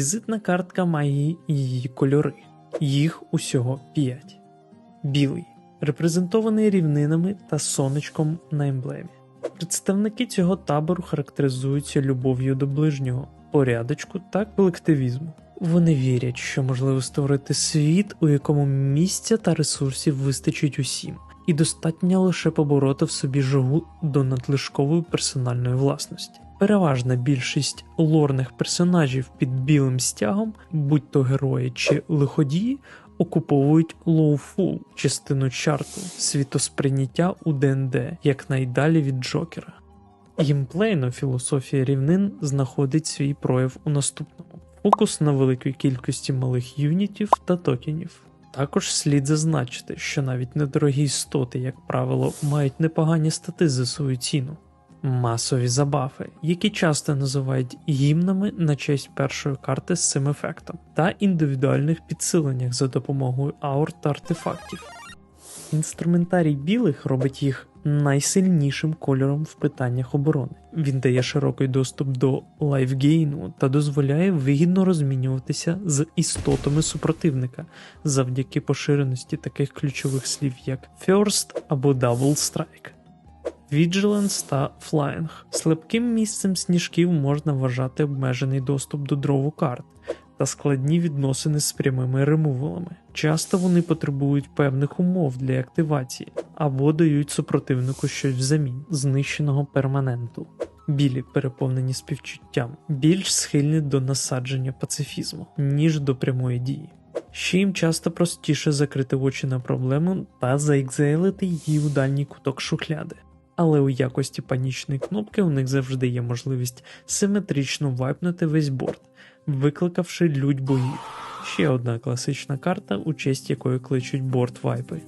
Візитна картка має її кольори. Їх усього 5. Білий, репрезентований рівнинами та сонечком на емблемі. Представники цього табору характеризуються любов'ю до ближнього, порядочку та колективізму. Вони вірять, що можливо створити світ, у якому місця та ресурсів вистачить усім, і достатньо лише побороти в собі жагу до надлишкової персональної власності. Переважна більшість лорних персонажів під білим стягом, будь то герої чи лиходії, окуповують лоуфул частину чарту світосприйняття у ДНД якнайдалі від Джокера. Гімплейно філософія рівнин знаходить свій прояв у наступному: фокус на великій кількості малих юнітів та токенів. Також слід зазначити, що навіть недорогі істоти, як правило, мають непогані стати за свою ціну. Масові забафи, які часто називають гімнами на честь першої карти з цим ефектом, та індивідуальних підсиленнях за допомогою аур та артефактів. Інструментарій білих робить їх найсильнішим кольором в питаннях оборони. Він дає широкий доступ до лайфгейну та дозволяє вигідно розмінюватися з істотами супротивника завдяки поширеності таких ключових слів, як First або Double Strike. Vigilance та Flying. Слабким місцем сніжків можна вважати обмежений доступ до дрову карт та складні відносини з прямими ремувалами. Часто вони потребують певних умов для активації або дають супротивнику щось взамін знищеного перманенту. Білі, переповнені співчуттям, більш схильні до насадження пацифізму, ніж до прямої дії. Ще їм часто простіше закрити очі на проблему та заекзейлити її у дальній куток шухляди. Але у якості панічної кнопки у них завжди є можливість симетрично вайпнути весь борт, викликавши лють богів. Ще одна класична карта, у честь якої кличуть борт вайпи.